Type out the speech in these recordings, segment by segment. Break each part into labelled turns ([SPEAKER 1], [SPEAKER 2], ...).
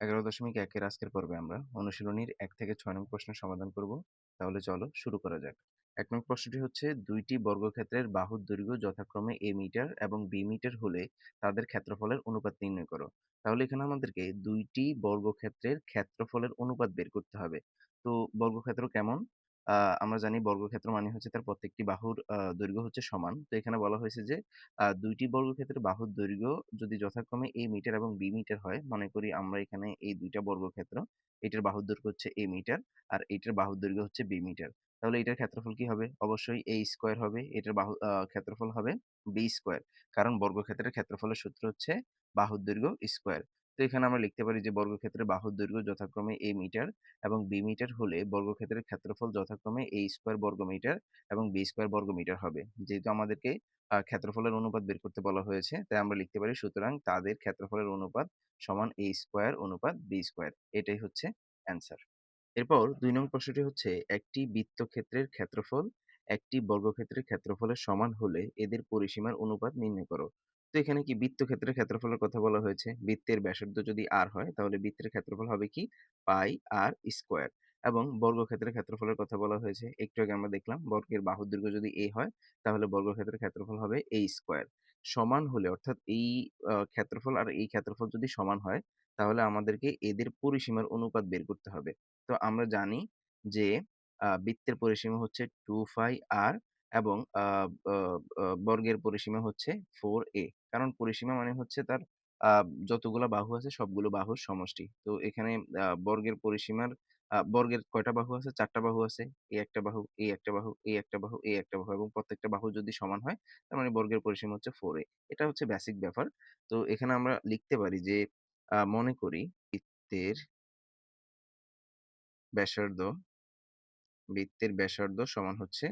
[SPEAKER 1] ১১.১ একের আজকের পর্বে আমরা অনুশীলনীর এক থেকে ছয় নম্বর প্রশ্ন সমাধান করব। তাহলে চলো শুরু করা যাক। এক নং প্রশ্নটি হচ্ছে, দুইটি বর্গক্ষেত্রের বাহুর দৈর্ঘ্য যথাক্রমে এ মিটার এবং বি মিটার হলে তাদের ক্ষেত্রফলের অনুপাত নির্ণয় করো। তাহলে এখানে আমাদেরকে দুইটি বর্গক্ষেত্রের ক্ষেত্রফলের অনুপাত বের করতে হবে। তো বর্গক্ষেত্র কেমন? আমরা জানি বর্গক্ষেত্র মানে হচ্ছে তার প্রত্যেকটি বাহুর দৈর্ঘ্য হচ্ছে সমান। তো এখানে বলা হয়েছে যে দুইটি বর্গক্ষেত্রের বাহুর দৈর্ঘ্য যদি যথাক্রমে a মিটার এবং b মিটার হয়, মনে করি আমরা এখানে এই দুইটা বর্গক্ষেত্র, এটার বাহুর দৈর্ঘ্য হচ্ছে a মিটার আর এটার বাহুর দৈর্ঘ্য হচ্ছে b মিটার। তাহলে এটার ক্ষেত্রফল কি হবে? অবশ্যই a স্কয়ার হবে। এটার বাহু ক্ষেত্রফল হবে b স্কয়ার। কারণ বর্গক্ষেত্রের ক্ষেত্রফলের সূত্র হচ্ছে বাহুর দৈর্ঘ্য স্কয়ার। তো এখানে আমরা লিখতে পারি যে বর্গক্ষেত্রের বাহুর দৈর্ঘ্য যথাক্রমে a মিটার এবং b মিটার হলে বর্গক্ষেত্রের ক্ষেত্রফল যথাক্রমে a স্কয়ার বর্গমিটার এবং b স্কয়ার বর্গমিটার হবে। যেহেতু আমাদেরকে ক্ষেত্রফলের অনুপাত বের করতে বলা হয়েছে, তাই আমরা লিখতে পারি সুতরাং তাদের ক্ষেত্রফলের অনুপাত সমান a স্কোয়ার অনুপাত b স্কোয়ার এটাই হচ্ছে অ্যান্সার। এরপর দুই নং প্রশ্নটি হচ্ছে একটি বৃত্তক্ষেত্রের ক্ষেত্রফল একটি বর্গক্ষেত্রের ক্ষেত্রফলের সমান হলে এদের পরিসীমার অনুপাত নির্ণয় করো। তো এখানে কি বৃত্তক্ষেত্রের ক্ষেত্রফলের কথা বলা হয়েছে। বৃত্তের ব্যাসার্ধ যদি আর হয়, তাহলে বৃত্তের ক্ষেত্রফল হবে কি পাই আর স্কোয়ার এবং বর্গক্ষেত্রের ক্ষেত্রফলের কথা বলা হয়েছে। একটু আগে আমরা দেখলাম বর্গের বাহুর দৈর্ঘ্য যদি এ হয়, তাহলে বর্গক্ষেত্রের ক্ষেত্রফল হবে a স্কয়ার। সমান হলে, অর্থাৎ এই ক্ষেত্রফল আর এই ক্ষেত্রফল যদি সমান হয়, তাহলে আমাদেরকে এদের পরিসীমার অনুপাত বের করতে হবে। তো আমরা জানি যে বৃত্তের পরিসীমা হচ্ছে 2 পাই r এবং বর্গের পরিসীমা হচ্ছে 4a কারণ পরিসীমা মানে হচ্ছে তার আ যতগুলা বাহু আছে সবগুলো বাহুর সমষ্টি। তো এখানে বর্গের পরিসীমার বর্গের কয়টা বাহু আছে? ৪ টা বাহু আছে। এই একটা বাহু, এই একটা বাহু, এই একটা বাহু, এই একটা বাহু এবং প্রত্যেকটা বাহু যদি সমান হয় তার মানে বর্গের পরিসীমা হচ্ছে 4a এটা হচ্ছে বেসিক ব্যাপার। তো এখানে আমরা লিখতে পারি যে মনে করি বৃত্তের ব্যাসার্ধ বৃত্তের ব্যাসার্ধ সমান হচ্ছে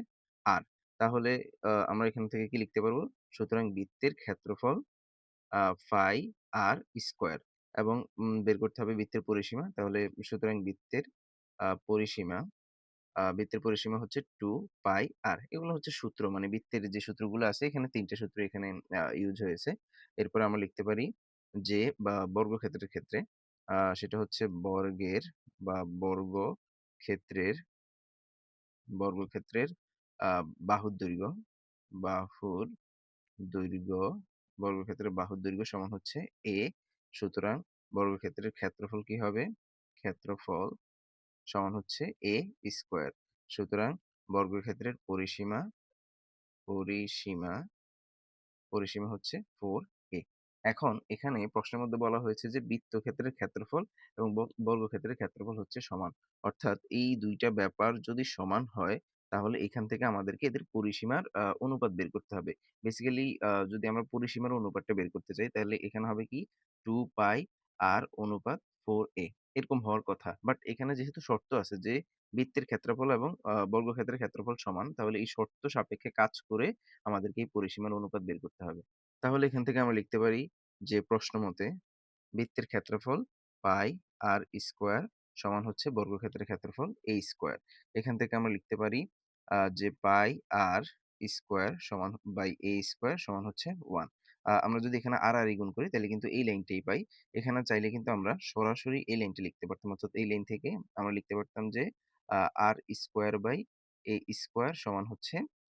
[SPEAKER 1] r তাহলে আমরা এখান থেকে কি লিখতে পারব? সুতরাং বৃত্তের ক্ষেত্রফল ফাই আর স্কোয়ার এবং বের করতে হবে বৃত্তের পরিসীমা। তাহলে সুতরাং বৃত্তের পরিসীমা বৃত্তের পরিসীমা হচ্ছে টু পাই আর এগুলো হচ্ছে সূত্র মানে বৃত্তের যে সূত্রগুলো আছে, এখানে তিনটে সূত্র এখানে ইউজ হয়েছে। এরপরে আমরা লিখতে পারি যে, বা বর্গক্ষেত্রের ক্ষেত্রে সেটা হচ্ছে বর্গের বা বর্গক্ষেত্রের বর্গক্ষেত্রের বাহুর দৈর্ঘ্য বাহুর দৈর্ঘ্য বর্গক্ষেত্রের বাহুর দৈর্ঘ্য সমান হচ্ছে a সুতরাং বর্গক্ষেত্রের ক্ষেত্রফল কি হবে? ক্ষেত্রফল সমান হচ্ছে a স্কয়ার সুতরাং বর্গক্ষেত্রের পরিসীমা পরিসীমা পরিসীমা হচ্ছে 4a এখন এখানে প্রশ্নের মধ্যে বলা হয়েছে যে বৃত্তক্ষেত্রের ক্ষেত্রফল এবং বর্গক্ষেত্রের ক্ষেত্রফল হচ্ছে সমান। অর্থাৎ এই দুইটা ব্যাপার যদি সমান হয় তাহলে এখান থেকে আমাদেরকে এদের পরিসীমার অনুপাত বের করতে হবে। বেসিক্যালি যদি আমরা পরিসীমার অনুপাতটা বের করতে চাই, তাহলে এখানে হবে কি 2 পাই r অনুপাত 4a এরকম হওয়ার কথা। বাট এখানে যেহেতু শর্ত আছে যে, বৃত্তের ক্ষেত্রফল এবং বর্গক্ষেত্রের ক্ষেত্রফল সমান, তাহলে এই শর্ত সাপেক্ষে কাজ করে আমাদেরকে এই পরিসীমার অনুপাত বের করতে হবে। তাহলে এখান থেকে আমরা লিখতে পারি যে, প্রশ্ন মতে বৃত্তের ক্ষেত্রফল পাই r স্কয়ার সমান হচ্ছে বর্গক্ষেত্রের ক্ষেত্রফল a স্কোয়ার এখান থেকে আমরা লিখতে পারি যে পাই আর স্কোয়ার সমান বাই এ স্কোয়ার সমান হচ্ছে ওয়ান আমরা যদি এখানে আর r গুণ করি, তাহলে কিন্তু এই লাইনটাই পাই। এখানে চাইলে কিন্তু আমরা সরাসরি এই লাইনটা লিখতে পারতাম। অর্থাৎ এই লাইন থেকে আমরা লিখতে পারতাম যে r square by a square সমান হচ্ছে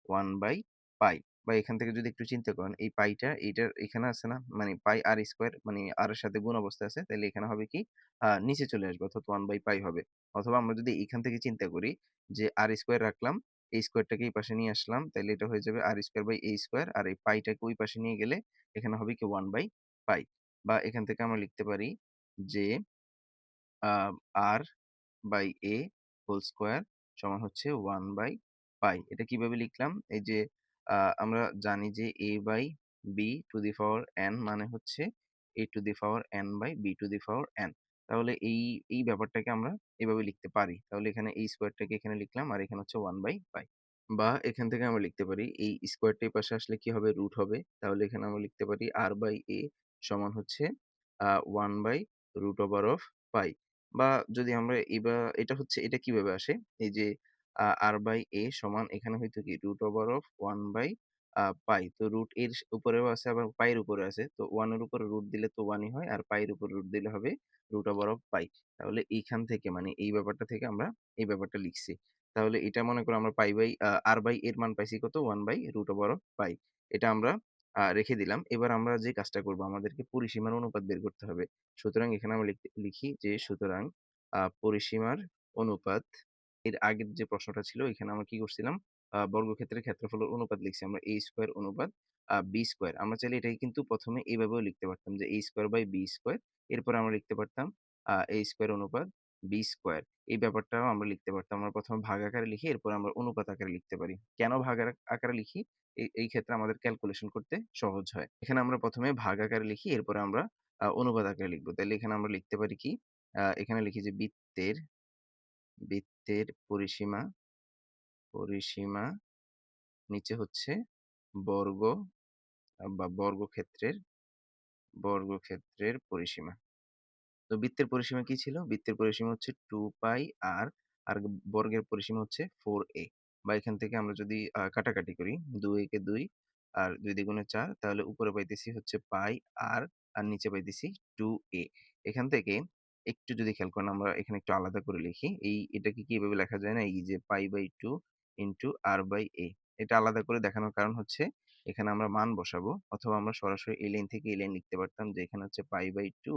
[SPEAKER 1] ওয়ান বাই পাই বা এখান থেকে যদি একটু চিন্তা করেন এই পাইটা এইটার এখানে আছে না? মানে পাই আর স্কোয়ার মানে আর এর সাথে গুণ অবস্থা আছে তাহলে এখানে হবে কি নিচে চলে আসবে অর্থাৎ ওয়ান বাই পাই হবে। অথবা আমরা যদি এখান থেকে চিন্তা করি যে আর স্কোয়ার রাখলাম, এই স্কয়ারটাকে এই পাশে নিয়ে আসলাম তাহলে এটা হয়ে যাবে r square by a square আর এই পাইটাকে ওই পাশে নিয়ে গেলে এখানে হবে কি ওয়ান বাই পাই বা এখান থেকে আমরা লিখতে পারি যে r by a whole square সমান হচ্ছে ওয়ান বাই পাই। এটা কীভাবে লিখলাম? এই যে আমরা জানি যে a by b to the power n মানে হচ্ছে a to the power n by b to the power n তাহলে এই, এই ব্যাপারটাকে আমরা এভাবে লিখতে পারি। তাহলে এখানে এই স্কোয়ারটাকে এখানে লিখলাম আর এখানে হচ্ছে 1 বাই পাই। বা এখান থেকে আমরা লিখতে পারি এই স্কয়ারটা এই পাশে আসলে কি হবে? রুট হবে। তাহলে এখানে আমরা লিখতে পারি r বাই a সমান হচ্ছে 1 by root over of pi বা যদি আমরা এবা এটা হচ্ছে এটা কীভাবে আসে? এই যে আ r বাই a সমান এখানে হয়তো কি root over of 1 by pi. তো রুট এর উপরেও আছে, আবার পাই এর উপরেও আছে। তো 1 এর উপরে রুট দিলে তো 1 ই হয়। আর পাই এর উপরে রুট দিলে হবে রুট ওভার অফ পাই। তাহলে এইখান থেকে মানে এই ব্যাপারটা থেকে আমরা এই ব্যাপারটা লিখছি। তাহলে এটা মনে করো আমরা পাই বাই আর বাই এর মান পাইছি কত? 1 by root over of pi. এটা আমরা রেখে দিলাম। এবার আমরা যে কাজটা করব, আমাদেরকে পরিসীমার অনুপাত বের করতে হবে। সুতরাং এখানে আমরা লিখি যে সুতরাং পরিসীমার অনুপাত এর আগের যে প্রশ্নটা ছিল, এখানে আমরা কি করছিলাম? বর্গক্ষেত্রের ক্ষেত্রফলের অনুপাত লিখছি আমরা a স্কয়ার অনুপাত বি স্কয়ার। আমরা চাইলে এটাকে কিন্তু প্রথমে এইভাবেও লিখতে পারতাম যে, a square by B square. এরপরে আমরা লিখতে পারতাম a স্কয়ার অনুপাত বি স্কয়ার। এই ব্যাপারটাও আমরা লিখতে পারতাম। আমরা প্রথমে ভাগ আকারে লিখি, এরপর আমরা অনুপাত আকারে লিখতে পারি। কেন ভাগ আকারে লিখি? এই ক্ষেত্রে আমাদের ক্যালকুলেশন করতে সহজ হয়। এখানে আমরা প্রথমে ভাগ আকারে লিখি, এরপরে আমরা অনুপাত আকারে লিখব তাইলে এখানে আমরা লিখতে পারি কি? এখানে লিখি যে বৃত্তের বৃত্তের পরিসীমা পরিসীমা নিচে হচ্ছে বর্গ বা বর্গক্ষেত্রের বর্গক্ষেত্রের পরিসীমা। তো বৃত্তের পরিসীমা কি ছিল? বৃত্তের পরিসীমা হচ্ছে টু পাই আর, আর বর্গের পরিসীমা হচ্ছে ফোর এ বা এখান থেকে আমরা যদি কাটাকাটি করি 2 একে দুই আর 2 দ্বিগুণে চার তাহলে উপরে পাইতেছি হচ্ছে পাই আর, আর নিচে পাইতেছি টু এ এখান থেকে একটু যদি খেয়াল করেন, আমরা এখানে একটু আলাদা করে লিখি। এই এটাকে কি এভাবে লেখা যায় না? এই যে pi by two into r by a এটা আলাদা করে দেখানোর কারণ হচ্ছে, এখানে আমরা মান বসাবো অথবা আমরা সরাসরি এই লাইন থেকে এই লাইন লিখতে পারতাম যে এখানে হচ্ছে পাই বাই টু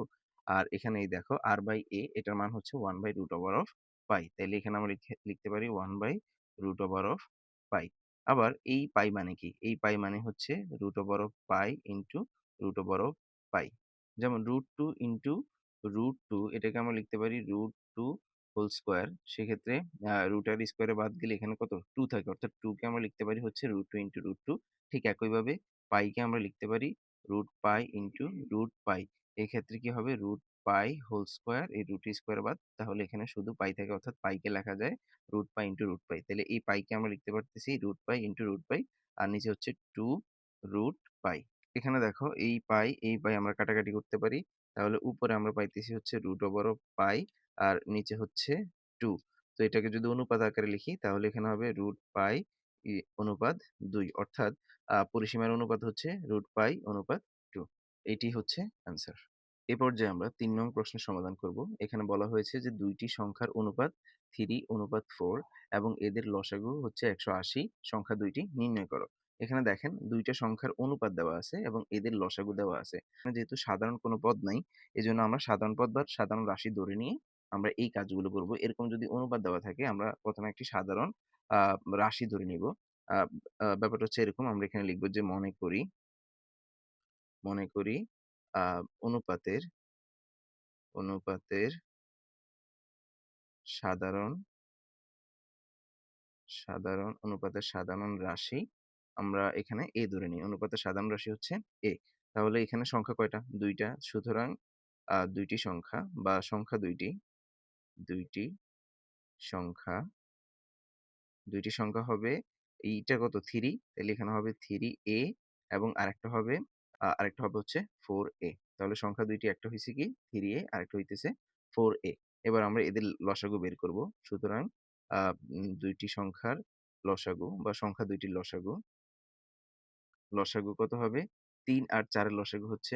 [SPEAKER 1] আর এখানে এই দেখো আর বাই এ, এটার মান হচ্ছে one by root over of pi. তাইলে এখানে আমরা লিখে, লিখতে পারি one by root over of pi. আবার এই পাই মানে কি? এই পাই মানে হচ্ছে root over of pi into root over of pi. যেমন root two into root two এটাকে আমরা লিখতে পারি রুট টু হোল স্কোয়ার সেক্ষেত্রে রুট আর স্কয়ারে বাদ গেলে এখানে কত? টু থাকে। অর্থাৎ 2 কে আমরা লিখতে পারি হচ্ছে রুট 2 ইনটু রুট টু ঠিক একইভাবে পাইকে আমরা লিখতে পারি root pi into root pi. এক্ষেত্রে কি হবে? রুট পাই হোল স্কোয়ার এই রুট স্কোয়ার বাদ তাহলে এখানে শুধু পাই থাকে অর্থাৎ পাইকে লেখা যায় root pi into root pi. তাহলে এই পাইকে আমরা লিখতে পারতেছি root pi into root pi আর নিচে হচ্ছে টু রুট পাই। এখানে দেখো এই পাই, এই পাই আমরা কাটাকাটি করতে পারি। তাহলে উপরে আমরা পাইতেছি হচ্ছে রুট ওভার অফ পাই আর নিচে হচ্ছে টু তো এটাকে যদি অনুপাত আকারে লিখি, তাহলে এখানে হবে রুট পাই অনুপাত দুই। অর্থাৎ পরিসীমার অনুপাত হচ্ছে রুট পাই অনুপাত টু এটি হচ্ছে অ্যান্সার। এ পর্যায়ে আমরা তিন নং প্রশ্নের সমাধান করব। এখানে বলা হয়েছে যে, দুইটি সংখ্যার অনুপাত থ্রি অনুপাত ফোর এবং এদের লসাগু হচ্ছে ১৮০ সংখ্যা দুইটি নির্ণয় করো। এখানে দেখেন ২ টা সংখ্যার অনুপাত দেওয়া আছে এবং এদের লসাগু দেওয়া আছে। যেহেতু সাধারণ কোনো পদ নাই, এজন্য আমরা সাধারণ পদ বা সাধারণ রাশি ধরে নিয়ে আমরা এই কাজগুলো করব। এরকম যদি অনুপাত দেওয়া থাকে, আমরা প্রথমে একটি সাধারণ রাশি ধরে নিব। ব্যাপারটা হচ্ছে এরকম, আমরা এখানে লিখব যে, মনে করি মনে করি অনুপাতের অনুপাতের সাধারণ সাধারণ, অনুপাতের সাধারণ রাশি আমরা এখানে এ ধরে নিই। অনুপাতের সাধারণ রাশি হচ্ছে এ তাহলে এখানে সংখ্যা কয়টা? দুইটা সুতরাং দুইটি সংখ্যা বা সংখ্যা দুইটি দুইটি সংখ্যা দুইটি সংখ্যা হবে এইটা কত? থ্রি তাহলে এখানে হবে থ্রি এ এবং আরেকটা হবে আরেকটা হবে হচ্ছে ফোর এ তাহলে সংখ্যা দুইটি, একটা হয়েছে কি? 3a আরেকটা হইতেছে ফোর এ এবার আমরা এদের লসাগু বের করব। সুতরাং, আ উম ২ টি সংখ্যার লসাগু বা সংখ্যা ২ টির লসাগু লসাগু কত হবে? তিন আর ৪ এর লসাগু হচ্ছে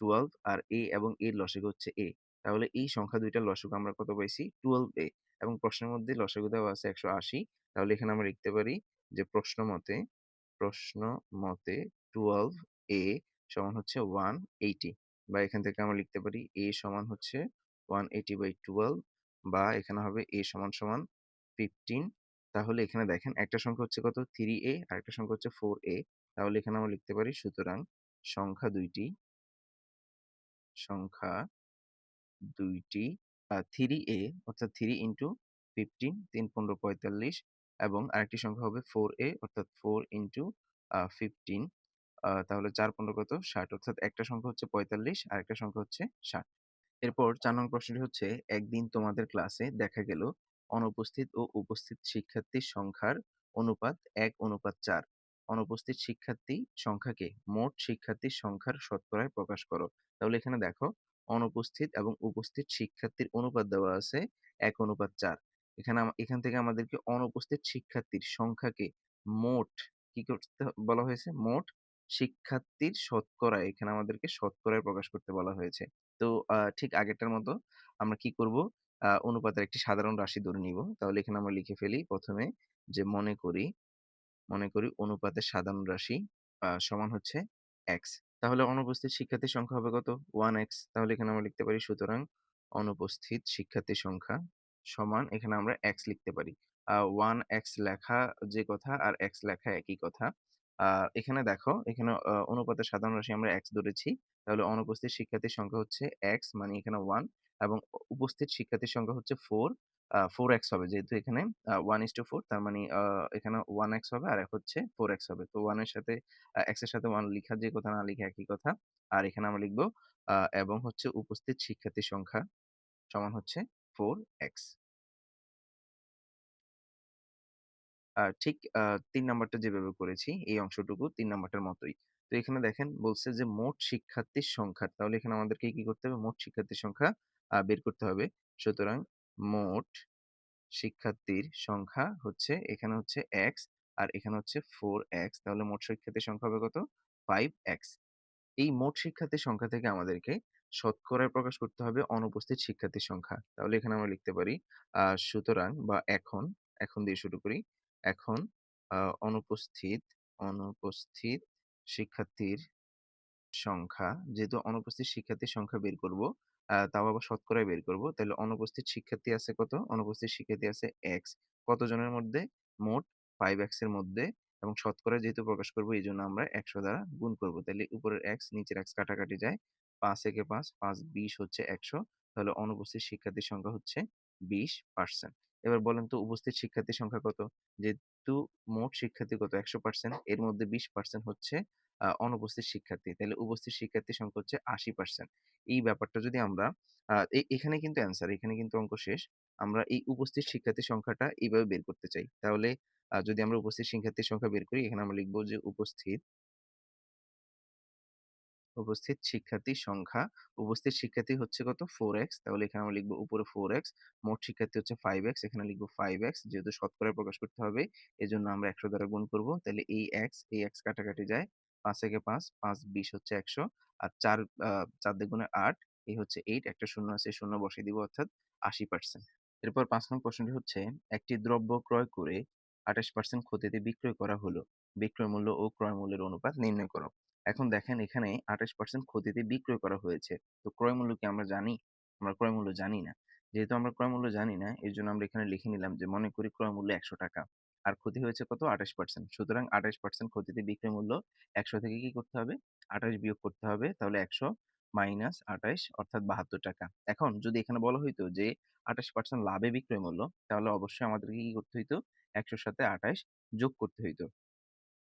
[SPEAKER 1] 12 আর এ এবং এর লসাগু হচ্ছে এ তাহলে এই সংখ্যা ২ টার লসাগু আমরা কত পাইছি? 12a এবং প্রশ্নের মধ্যে লসাগু দেওয়া আছে ১৮০ তাহলে এখানে আমরা লিখতে পারি যে প্রশ্ন মতে প্রশ্ন মতে 12a সমান হচ্ছে 180 বা এখান থেকে আমরা লিখতে পারি a সমান হচ্ছে 180/12 বা এখানে হবে a সমান সমান 15 তাহলে এখানে দেখেন একটা সংখ্যা হচ্ছে কত? থ্রি 3a আরেকটা সংখ্যা হচ্ছে 4a তাহলে এখানে আমরা লিখতে পারি সুতরাং সংখ্যা দুইটি, সংখ্যা ২ টি আ 3a অর্থাৎ 3 ইনটু 15 ৩ 15 45 এবং আরেকটি সংখ্যা হবে 4a অর্থাৎ 4 ইনটু আ 15 আ তাহলে ৪ 15 কত? ৬০ অর্থাৎ একটা সংখ্যা হচ্ছে ৪৫ আরেকটা সংখ্যা হচ্ছে ৬০ এরপর চার নং প্রশ্নটি হচ্ছে, একদিন তোমাদের ক্লাসে দেখা গেল অনুপস্থিত ও উপস্থিত শিক্ষার্থীর সংখ্যার অনুপাত এক, অনুপাত চার অনুপস্থিত শিক্ষার্থী সংখ্যাকে মোট শিক্ষার্থীর সংখ্যার শতকরায় প্রকাশ করো। তাহলে এখানে দেখো, অনুপস্থিত এবং উপস্থিত শিক্ষার্থীর অনুপাত দেওয়া আছে এক, অনুপাত চার এখানে এখান থেকে আমাদেরকে অনুপস্থিত শিক্ষার্থীর সংখ্যাকে মোট কি করতে বলা হয়েছে? মোট শিক্ষার্থীর শতকরা এখানে আমাদেরকে শতকরায় প্রকাশ করতে বলা হয়েছে। তো ঠিক আগেরটার মতো আমরা কি করব? অনুপাতের একটি সাধারণ রাশি ধরে নিব। তাহলে এখানে আমরা লিখে ফেলি প্রথমে যে মনে করি, মনে করি অনুপাতের সাধারণ রাশি সমান হচ্ছে এক্স তাহলে অনুপস্থিত শিক্ষার্থীর সংখ্যা হবে কত? ওয়ান এক্স তাহলে এখানে আমরা লিখতে পারি সুতরাং অনুপস্থিত শিক্ষার্থীর সংখ্যা সমান এখানে আমরা এক্স লিখতে পারি। ওয়ান এক্স লেখা যে কথা আর এক্স লেখা একই কথা। আ এখানে দেখো, এখানে অনুপাতের সাধারণ রাশি আমরা এক্স ধরেছি। তাহলে অনুপস্থিত শিক্ষার্থীর সংখ্যা হচ্ছে এক্স মানে এখানে ওয়ান এবং উপস্থিত শিক্ষার্থীর সংখ্যা হচ্ছে 4 আ 4x হবে যেহেতু এখানে ওয়ান ইস টু ফোর তার মানে এখানে 1x হবে আর এক হচ্ছে ফোর এক্স হবে। তো 1 এর সাথে এক্সের সাথে ওয়ান লিখা, যে কথা না লিখা একই কথা। আর এখানে আমরা লিখব এবং হচ্ছে উপস্থিত শিক্ষার্থীর সংখ্যা সমান হচ্ছে 4x আ ঠিক ৩ নাম্বারটা যেভাবে করেছি এই অংশটুকু তিন নাম্বারটার মতোই। তো এখানে দেখেন বলছে যে মোট শিক্ষার্থীর সংখ্যা। তাহলে এখানে আমাদেরকে কি করতে হবে? মোট শিক্ষার্থীর সংখ্যা বের করতে হবে। সুতরাং মোট শিক্ষার্থীর সংখ্যা হচ্ছে এখানে হচ্ছে এক্স আর এখানে হচ্ছে ফোর এক্স তাহলে মোট শিক্ষার্থীর সংখ্যা হবে কত? ফাইভ এক্স এই মোট শিক্ষার্থীর সংখ্যা থেকে আমাদেরকে শতকরায় প্রকাশ করতে হবে অনুপস্থিত শিক্ষার্থীর সংখ্যা। তাহলে এখানে আমরা লিখতে পারি সুতরাং বা এখন, এখন দিয়ে শুরু করি। এখন অনুপস্থিত, অনুপস্থিত শিক্ষার্থীর সংখ্যা যেহেতু অনুপস্থিত শিক্ষার্থীর সংখ্যা বের করব, তাও আবার শতকরায় বের করব। তাহলে অনুপস্থিত শিক্ষার্থী আছে কত? অনুপস্থিত শিক্ষার্থী আছে x কতজনের মধ্যে? মোট 5x এর মধ্যে এবং শতকরা যেহেতু প্রকাশ করব এইজন্য আমরা 100 দ্বারা গুণ করব। তাহলে উপরের x নিচের x কাটাকাটি যায়। পাঁচ একে ৫, ৫ ২০ হচ্ছে ১০০ তাহলে অনুপস্থিত শিক্ষার্থীর সংখ্যা হচ্ছে ২০%। এবার বলেন তো উপস্থিত শিক্ষার্থীর সংখ্যা কত? যেহেতু মোট শিক্ষার্থী কত? ১০০% এর মধ্যে 20% হচ্ছে আ অনুপস্থিত শিক্ষার্থী। তাহলে উপস্থিত শিক্ষার্থীর সংখ্যা হচ্ছে ৮০%। এই ব্যাপারটা যদি আমরা এখানে কিন্তু অ্যান্সার, এখানে কিন্তু অঙ্ক শেষ। আমরা এই উপস্থিত শিক্ষার্থীর সংখ্যাটা এইভাবে বের করতে চাই। তাহলে যদি আমরা উপস্থিত শিক্ষার্থীর সংখ্যা বের করি এখানে আমরা লিখব যে উপস্থিত উপস্থিত শিক্ষার্থীর সংখ্যা, উপস্থিত শিক্ষার্থী হচ্ছে কত? 4x তাহলে এখানে আমরা লিখব উপরে 4x মোট শিক্ষার্থী হচ্ছে 5x এখানে লিখব 5x যেহেতু শতকরায় প্রকাশ করতে হবে এজন্য আমরা 100 দ্বারা গুণ করব। তাহলে এই x, এই x কাটাকাটি যায়। ৫ একে ৫, ৫ ২০ হচ্ছে ১০০ আর ৪ আ ৪ দ্বিগুণে ৮ এই হচ্ছে 8 একটা শূন্য আছে শূন্য বসিয়ে দিব অর্থাৎ ৮০%। এরপর ৫ নং প্রশ্নটি হচ্ছে একটি দ্রব্য ক্রয় করে ২৮% ক্ষতিতে বিক্রয় করা হলো। বিক্রয় মূল্য ও ক্রয় মূল্যের অনুপাত নির্ণয় করো। এখন দেখেন এখানে ২৮% ক্ষতিতে বিক্রয় করা হয়েছে। তো ক্রয় মূল্য কি আমরা জানি? আমরা ক্রয় মূল্য জানি না। যেহেতু আমরা ক্রয় মূল্য জানি না, এজন্য আমরা এখানে লিখে নিলাম যে মনে করি ক্রয় মূল্য ৳১০০ আর ক্ষতি হয়েছে কত? ২৮% সুতরাং ২৮% ক্ষতিতে বিক্রয় মূল্য ১০০ থেকে কি করতে হবে? ২৮ বিয়োগ করতে হবে। তাহলে ১০০ মাইনাস ২৮ অর্থাৎ ৳৭২ এখন যদি এখানে বলা হইতো যে ২৮% লাভে বিক্রয় মূল্য, তাহলে অবশ্যই আমাদেরকে কি করতে হইতো? একশোর সাথে ২৮ যোগ করতে হইতো।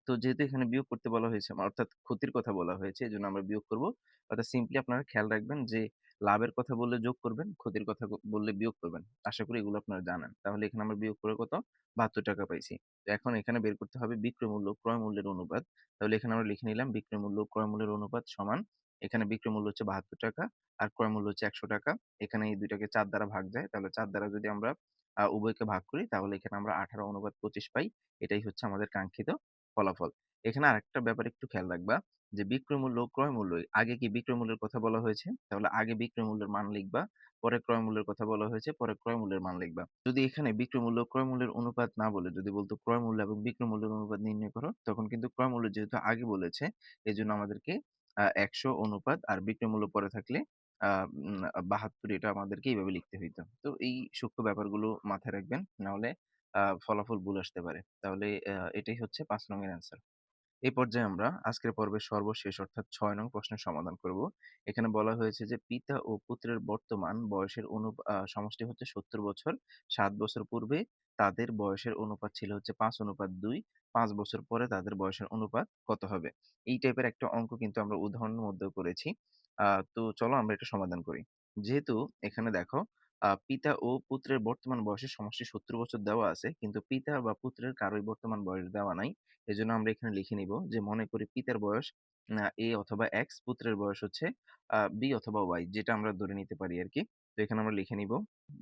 [SPEAKER 1] তো যেহেতু এখানে বিয়োগ করতে বলা হয়েছে অর্থাৎ ক্ষতির কথা বলা হয়েছে এই জন্য আমরা বিয়োগ করব। অর্থাৎ সিম্পলি আপনারা খেয়াল রাখবেন যে লাভের কথা বললে যোগ করবেন, ক্ষতির কথা বললে বিয়োগ করবেন। আশা করি এগুলো আপনারা জানেন। তাহলে এখানে আমরা বিয়োগ করে কত? ৳৭২ পাইছি। তো এখন এখানে বের করতে হবে বিক্রয় মূল্য, ক্রয় মূল্যের অনুপাত। তাহলে এখানে আমরা লিখে নিলাম বিক্রয় মূল্য, ক্রয় মূল্যের অনুপাত সমান এখানে বিক্রয় মূল্য হচ্ছে ৳৭২ আর ক্রয় মূল্য হচ্ছে ৳১০০ এখানে এই দুইটাকে চার দ্বারা ভাগ যায়। তাহলে চার দ্বারা যদি আমরা উভয়কে ভাগ করি তাহলে এখানে আমরা ১৮/২৫ পাই। এটাই হচ্ছে আমাদের কাঙ্ক্ষিত ফলাফল। এখানে আরেকটা ব্যাপার একটু খেয়াল রাখবা যে বিক্রয় মূল্য, ক্রয় মূল্য আগে কি বিক্রয় মূল্যের কথা বলা হয়েছে? তাহলে আগে বিক্রয় মূল্যের মান লিখবা, পরে ক্রয় মূল্যের কথা বলা হয়েছে, পরে ক্রয় মূল্যের মান লিখবা। যদি এখানে বিক্রয় মূল্য, ক্রয় মূল্যের অনুপাত না বলে যদি বলতো ক্রয় মূল্য এবং বিক্রয় মূল্যের অনুপাত নির্ণয় করো, তখন কিন্তু ক্রয় মূল্য যেহেতু আগে বলেছে এই জন্য আমাদেরকে ১০০ অনুপাত আর বিক্রয় মূল্য পরে থাকলে আ উম ৭২ এটা আমাদেরকে এইভাবে লিখতে হইতো। তো এই সূক্ষ্ম ব্যাপারগুলো মাথায় রাখবেন। নাহলে আ ফলাফল ভুল আসতে পারে। তাহলে এটাই হচ্ছে ৫ নং এর অ্যান্সার। এই পর্যায়ে আমরা আজকের পর্বের সর্বশেষ অর্থাৎ ৬ নং প্রশ্নের সমাধান করব। এখানে বলা হয়েছে যে, পিতা ও পুত্রের বর্তমান বয়সের অনু সমষ্টি হচ্ছে ৭০ বছর। ৭ বছর পূর্বে তাদের বয়সের অনুপাত ছিল হচ্ছে ৫:২। ৫ বছর পরে তাদের বয়সের অনুপাত কত হবে? এই টাইপের একটা অঙ্ক কিন্তু আমরা উদাহরণের মধ্যেও করেছি। আ তো চলো আমরা এটা সমাধান করি। যেহেতু এখানে দেখো পিতা ও পুত্রের বর্তমান বয়সের সমষ্টি ৭০ বছর দেওয়া আছে। কিন্তু পিতা বা পুত্রের কারোই বর্তমান বয়স দেওয়া নাই। এজন্য আমরা এখানে লিখে নিব যে, মনে করি পিতার বয়স A অথবা X পুত্রের বয়স হচ্ছে B অথবা Y যেটা আমরা ধরে নিতে পারি আরকি। তো এখানে আমরা লিখে নিব,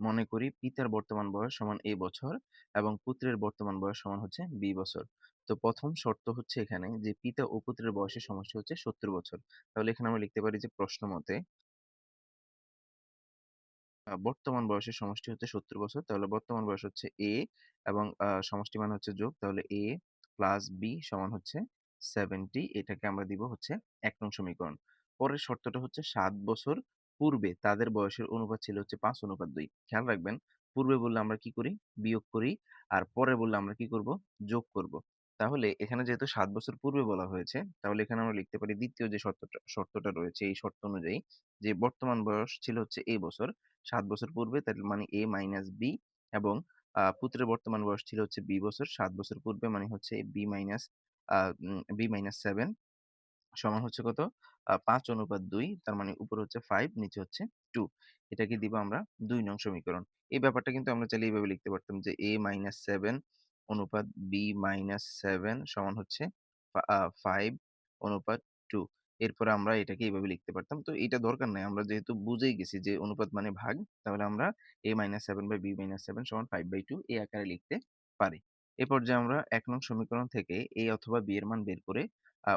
[SPEAKER 1] মনে করি পিতার বর্তমান বয়স সমান এ বছর এবং পুত্রের বর্তমান বয়স সমান হচ্ছে বি বছর তো প্রথম শর্ত হচ্ছে এখানে যে, পিতা ও পুত্রের বয়সের সমষ্টি হচ্ছে সত্তর বছর তাহলে এখানে আমরা লিখতে পারি যে, প্রশ্ন মতে বর্তমান বয়সের সমষ্টি হচ্ছে সত্তর বছর। তাহলে বর্তমান বয়স হচ্ছে এ এবং সমষ্টি মানে হচ্ছে যোগ। তাহলে এ প্লাস বি সমান হচ্ছে সেভেন্টি এটাকে আমরা দিব হচ্ছে এক নং সমীকরণ। পরের শর্তটা হচ্ছে সাত বছর পূর্বে তাদের বয়সের অনুপাত ছিল হচ্ছে পাঁচ অনুপাত দুই। খেয়াল রাখবেন, পূর্বে বললে আমরা কি করি? বিয়োগ করি। আর পরে বললে আমরা কি করব? যোগ করব। তাহলে এখানে যেহেতু সাত বছর পূর্বে বলা হয়েছে, তাহলে এখানে আমরা লিখতে পারি দ্বিতীয় যে শর্তটা শর্তটা রয়েছে, এই শর্ত অনুযায়ী যে বর্তমান বয়স ছিল হচ্ছে এই বছর, সাত বছর পূর্বে তার মানে এ মাইনাস বি এবং পুত্রের বর্তমান বয়স ছিল হচ্ছে বি বছর, সাত বছর পূর্বে মানে হচ্ছে B minus B minus seven সমান হচ্ছে কত? পাঁচ অনুপাত দুই, তার মানে উপর হচ্ছে ফাইভ নিচে হচ্ছে টু এটাকে দিব আমরা দুই নং সমীকরণ। এই ব্যাপারটা কিন্তু আমরা চাইলে এইভাবে লিখতে পারতাম যে এ মাইনাস সেভেন অনুপাত বি মাইনাস সেভেন সমান হচ্ছে ফাইভ অনুপাত টু এরপরে আমরা এটাকে এইভাবে লিখতে পারতাম। তো এটা দরকার নাই। আমরা যেহেতু বুঝেই গেছি যে অনুপাত মানে ভাগ, তাহলে আমরা a minus seven by B minus seven সমান ফাইভ বাই টু এই আকারে লিখতে পারি। এ পর্যায়ে আমরা এক নং সমীকরণ থেকে a অথবা b এর মান বের করে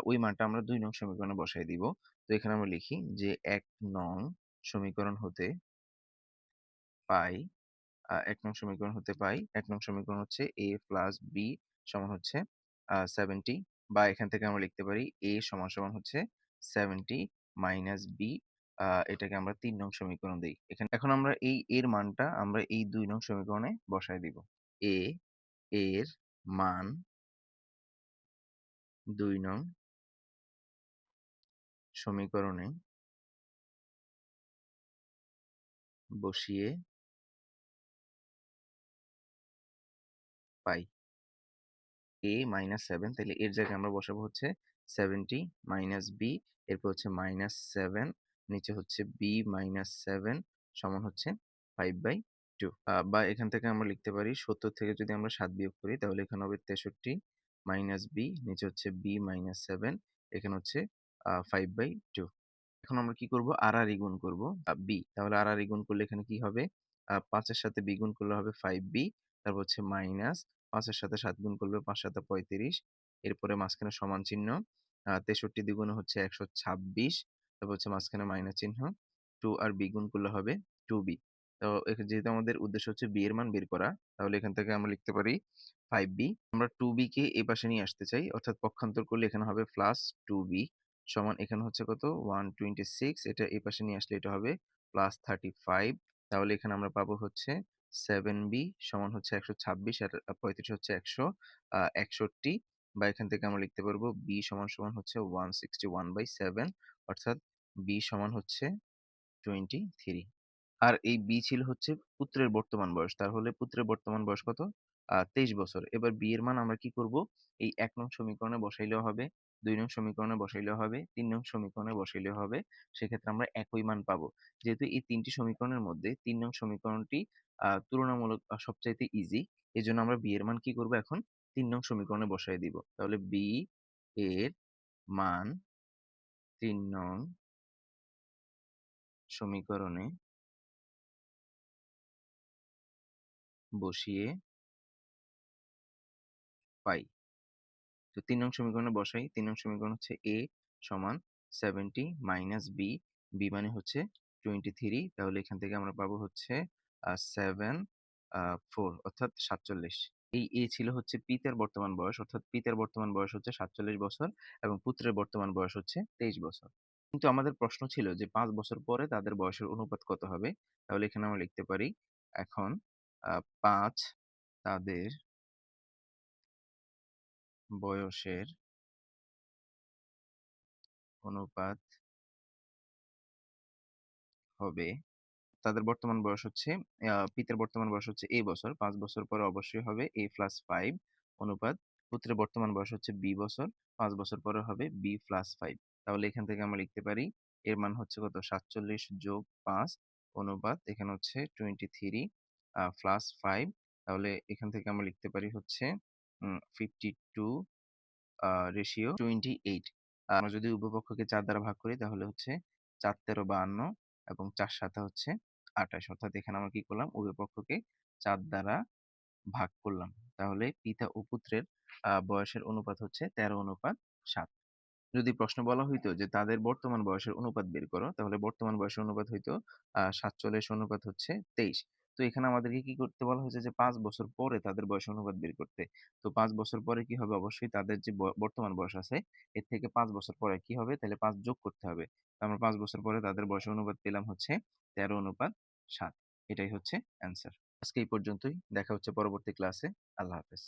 [SPEAKER 1] ওই মানটা আমরা দুই নং সমীকরণে বসাই দিব। তো এখানে আমরা লিখি যে এক নং সমীকরণ হতে পাই এক নং সমীকরণ হতে পাই। এক নং সমীকরণ হচ্ছে a প্লাস বি সমান হচ্ছে সেভেন্টি বা এখান থেকে আমরা লিখতে পারি a সমান সমান হচ্ছে সেভেন্টি মাইনাস বি এটাকে আমরা তিন নং সমীকরণ দিই। এখানে, এখন আমরা এই এর মানটা আমরা এই দুই নং সমীকরণে বসায় দিব। এ এর মান দুই নং সমীকরণে বসিয়ে পাই। এ মাইনাস সেভেন তাহলে এর জায়গায় আমরা বসাবো হচ্ছে সেভেন্টি মাইনাস বি এরপর হচ্ছে মাইনাস সেভেন নিচে হচ্ছে বি মাইনাস সেভেন সমান হচ্ছে ফাইভ বাই টু বা এখান থেকে আমরা লিখতে পারি সত্তর থেকে যদি আমরা সাত বিয়োগ করি তাহলে এখানে হবে তেষট্টি মাইনাস বি নিচে হচ্ছে বি মাইনাস সেভেন এখানে হচ্ছে ফাইভ বাই টু এখন আমরা কি করব? আর আর গুণ করব বি তাহলে আর আর গুণ করলে এখানে কি হবে? পাঁচের সাথে বি গুণ করলে হবে ফাইভ বি তারপর হচ্ছে মাইনাস পাঁচের সাথে সাত গুণ করলে পাঁচ সাথে পঁয়ত্রিশ। এরপরে মাঝখানে সমান চিহ্ন তেষট্টি দ্বিগুণ হচ্ছে একশো ছাব্বিশ। তারপর হচ্ছে মাঝখানে মাইনাস চিহ্ন, টু আর বি গুণ করলে হবে টু বি। তো যেহেতু আমাদের উদ্দেশ্য হচ্ছে বি এর মান বের করা, তাহলে এখান থেকে আমরা লিখতে পারি ফাইভ বি। আমরা টু বি কে এই পাশে নিয়ে আসতে চাই, অর্থাৎ পক্ষান্তর করলে এখানে হবে প্লাস টু বি সমান এখানে হচ্ছে কত? One twenty six. এটা এই পাশে নিয়ে আসলে এটা হবে প্লাস থার্টি ফাইভ। তাহলে এখানে আমরা পাবো হচ্ছে সেভেন বি সমান হচ্ছে একশো ছাব্বিশ আর পঁয়ত্রিশ হচ্ছে একশো একষট্টি। বা এখান থেকে আমরা লিখতে পারব বি সমান সমান হচ্ছে one sixty one by seven, অর্থাৎ বি সমান হচ্ছে টোয়েন্টি থ্রি। আর এই বি ছিল হচ্ছে পুত্রের বর্তমান বয়স তাহলে পুত্রের বর্তমান বয়স কত? তেইশ বছর। এবার বি এর মান আমরা কি করব? এই এক নং সমীকরণে বসাইলেও হবে। দুই নং সমীকরণে বসাইলে হবে, তিন নং সমীকরণে বসাইলেও হবে, সেক্ষেত্রে আমরা একই মান পাবো। যেহেতু এই তিনটি সমীকরণের মধ্যে তিন নং সমীকরণটি আহ তুলনামূলক সবচাইতে ইজি এই জন্য আমরা বি এর মান কি করব এখন? তিন নং সমীকরণে বসাই দিব। তাহলে বি এর মান তিন নং সমীকরণে বসিয়ে পাই। তো তিন নং সমীকরণে বসাই। তিন নং সমীকরণ হচ্ছে এ সমান সেভেন্টি মাইনাস বি বি মানে হচ্ছে টোয়েন্টি থ্রি তাহলে এখান থেকে আমরা পাবো হচ্ছে সেভেন ফোর অর্থাৎ সাতচল্লিশ। এই এ ছিল হচ্ছে পিতার বর্তমান বয়স। অর্থাৎ পিতার বর্তমান বয়স হচ্ছে সাতচল্লিশ বছর এবং পুত্রের বর্তমান বয়স হচ্ছে তেইশ বছর। কিন্তু আমাদের প্রশ্ন ছিল যে পাঁচ বছর পরে তাদের বয়সের অনুপাত কত হবে? তাহলে এখানে আমরা লিখতে পারি, এখন পাঁচ তাদের বয়সের অনুপাত হবে। তাদের বর্তমান বয়স হচ্ছে পিতার বর্তমান বয়স হচ্ছে এই বছর, পাঁচ বছর পরে অবশ্যই হবে এ প্লাস ফাইভ অনুপাত। পুত্রের বর্তমান বয়স হচ্ছে বি বছর, পাঁচ বছর পরে হবে বি প্লাস ফাইভ তাহলে এখান থেকে আমরা লিখতে পারি, এর মান হচ্ছে কত? সাতচল্লিশ যোগ পাঁচ অনুপাত, এখানে হচ্ছে টোয়েন্টি থ্রি প্লাস ফাইভ তাহলে এখান থেকে আমরা লিখতে পারি হচ্ছে fifty two ratio twenty eight আমরা যদি উপপক্ষকে চার দ্বারা ভাগ করি, তাহলে হচ্ছে চার তেরো বাহান্ন এবং চার সাথে হচ্ছে 28 অর্থাৎ এখানে আমরা কি করলাম? উভয় পক্ষকে 4 দ্বারা ভাগ করলাম। তাহলে পিতা ও পুত্রের বয়সের অনুপাত হচ্ছে তেরো অনুপাত সাত। যদি প্রশ্ন বলা হইতো যে তাদের বর্তমান বয়সের অনুপাত বের করো, তাহলে বর্তমান বয়সের অনুপাত হইতো সাতচল্লিশ অনুপাত হচ্ছে তেইশ। তো এখানে আমাদেরকে কি করতে বলা হয়েছে যে, পাঁচ বছর পরে তাদের বয়স অনুপাত বের করতে। তো পাঁচ বছর পরে কি হবে? অবশ্যই তাদের যে বর্তমান বয়স আছে, এর থেকে পাঁচ বছর পরে কি হবে? তাহলে পাঁচ যোগ করতে হবে। তো আমরা পাঁচ বছর পরে তাদের বয়স অনুপাত পেলাম হচ্ছে তেরো অনুপাত সাত। এটাই হচ্ছে অ্যান্সার। আজকে এই পর্যন্তই। দেখা হচ্ছে পরবর্তী ক্লাসে। আল্লাহ হাফেজ।